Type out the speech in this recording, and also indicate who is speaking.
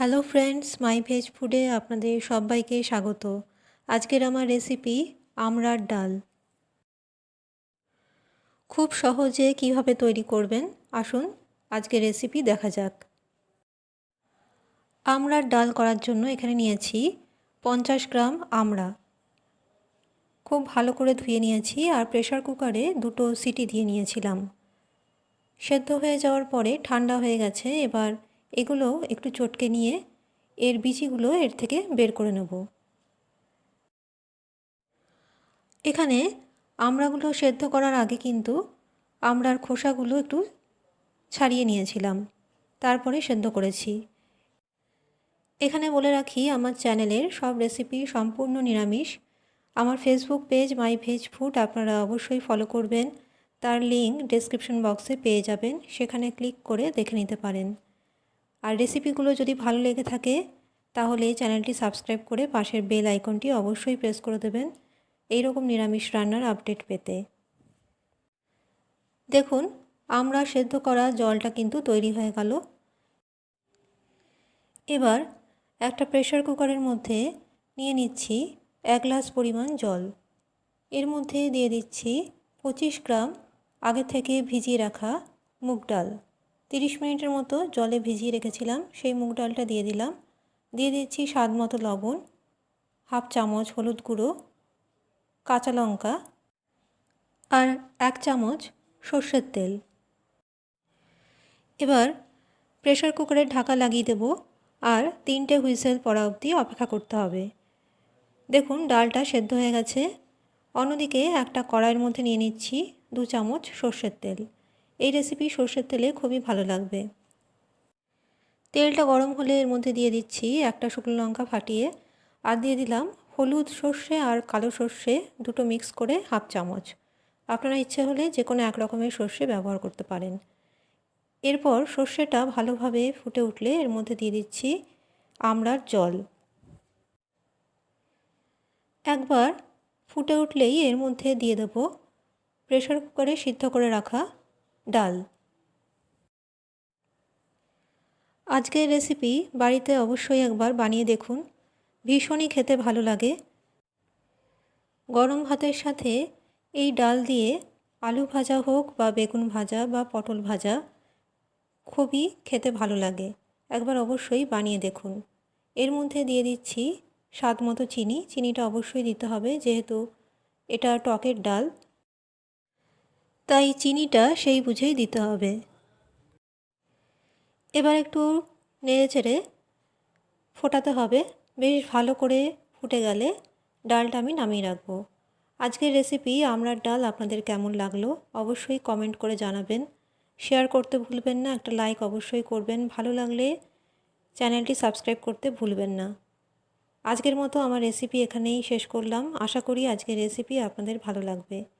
Speaker 1: Hello friends মাই veg ফুডে আপনাদের সবাইকে স্বাগত। আজকের আমার রেসিপি আমরার ডাল। খুব সহজে কীভাবে তৈরি করবেন? আসুন আজকের রেসিপি দেখা যাক। আমরার ডাল করার জন্য এখানে নিয়েছি পঞ্চাশ গ্রাম আমড়া। খুব ভালো করে ধুয়ে নিয়েছি আর প্রেশার কুকারে দুটো সিটি দিয়ে নিয়েছিলাম। সেদ্ধ হয়ে যাওয়ার পরে ঠান্ডা হয়ে গেছে, এবার এগুলো একটু চটকে নিয়ে এর বিচিগুলো এর থেকে বের করে নেব। এখানে আমড়াগুলো সেদ্ধ করার আগে কিন্তু আমড়ার খোসাগুলো একটু ছাড়িয়ে নিয়েছিলাম, তারপরে সেদ্ধ করেছি। এখানে বলে রাখি, আমার চ্যানেলের সব রেসিপি সম্পূর্ণ নিরামিষ। আমার Facebook page my veg food আপনারা অবশ্যই ফলো করবেন। তার লিঙ্ক ডেসক্রিপশন বক্সে পেয়ে যাবেন, সেখানে ক্লিক করে দেখে নিতে পারেন। আর রেসিপিগুলো যদি ভালো লেগে থাকে, তাহলে চ্যানেলটি সাবস্ক্রাইব করে পাশের বেল আইকনটি অবশ্যই প্রেস করে দেবেন। এই রকম নিরামিষ রান্নার আপডেট পেতে। দেখুন, আমরা সেদ্ধ করা জলটা কিন্তু তৈরি হয়ে গেল। এবার একটা প্রেশার কুকারের মধ্যে নিয়ে নিচ্ছি এক গ্লাস পরিমাণ জল। এর মধ্যে দিয়ে দিচ্ছি পঁচিশ গ্রাম আগে থেকে ভিজিয়ে রাখা মুগ ডাল। তিরিশ মিনিটের মতো জলে ভিজিয়ে রেখেছিলাম, সেই মুগ ডালটা দিয়ে দিলাম। দিয়ে দিচ্ছি স্বাদ মতো লবণ, হাফ চামচ হলুদ গুঁড়ো, কাঁচা লঙ্কা আর এক চামচ সর্ষের তেল। এবার প্রেশার কুকারের ঢাকা লাগিয়ে দেব আর তিনটে হুইসেল পড়া অবধি অপেক্ষা করতে হবে। দেখুন, ডালটা সেদ্ধ হয়ে গেছে। অন্যদিকে একটা কড়াইয়ের মধ্যে নিয়ে নিচ্ছি দু চামচ সর্ষের তেল। এই রেসিপি সর্ষের তেলে খুবই ভালো লাগবে। তেলটা গরম হলে এর মধ্যে দিয়ে দিচ্ছি একটা শুকনো লঙ্কা ফাটিয়ে আর দিয়ে দিলাম হলুদ সর্ষে আর কালো সর্ষে দুটো মিক্স করে হাফ চামচ। আপনারা ইচ্ছে হলে যে কোনো এক রকমের সর্ষে ব্যবহার করতে পারেন। এরপর সর্ষেটা ভালোভাবে ফুটে উঠলে এর মধ্যে দিয়ে দিচ্ছি আমড়ার জল। একবার ফুটে উঠলেই এর মধ্যে দিয়ে দেব প্রেশার কুকারে সিদ্ধ করে রাখা ডাল। আজকের রেসিপি বাড়িতে অবশ্যই একবার বানিয়ে দেখুন। ভীষণই খেতে ভালো লাগে। গরম ভাতের সাথে এই ডাল দিয়ে আলু ভাজা হোক বা বেগুন ভাজা বা পটল ভাজা, খুবই খেতে ভালো লাগে। একবার অবশ্যই বানিয়ে দেখুন। এর মধ্যে দিয়ে দিচ্ছি স্বাদ মতো চিনি। চিনিটা অবশ্যই দিতে হবে যেহেতু এটা টকের ডাল। তাই চিনিটা সেই বুঝেই দিতে হবে। এবার একটু নেড়ে চেড়ে ফোটাতে হবে। বেশ ভালো করে ফুটে গেলে ডালটা আমি নামিয়ে রাখব। আজকের রেসিপি আমরার ডাল আপনাদের কেমন লাগল অবশ্যই কমেন্ট করে জানাবেন। শেয়ার করতে ভুলবেন না, একটা লাইক অবশ্যই করবেন। ভালো লাগলে চ্যানেলটি সাবস্ক্রাইব করতে ভুলবেন না। আজকের মতো আমার রেসিপি এখানেই শেষ করলাম। আশা করি আজকের রেসিপি আপনাদের ভালো লাগবে।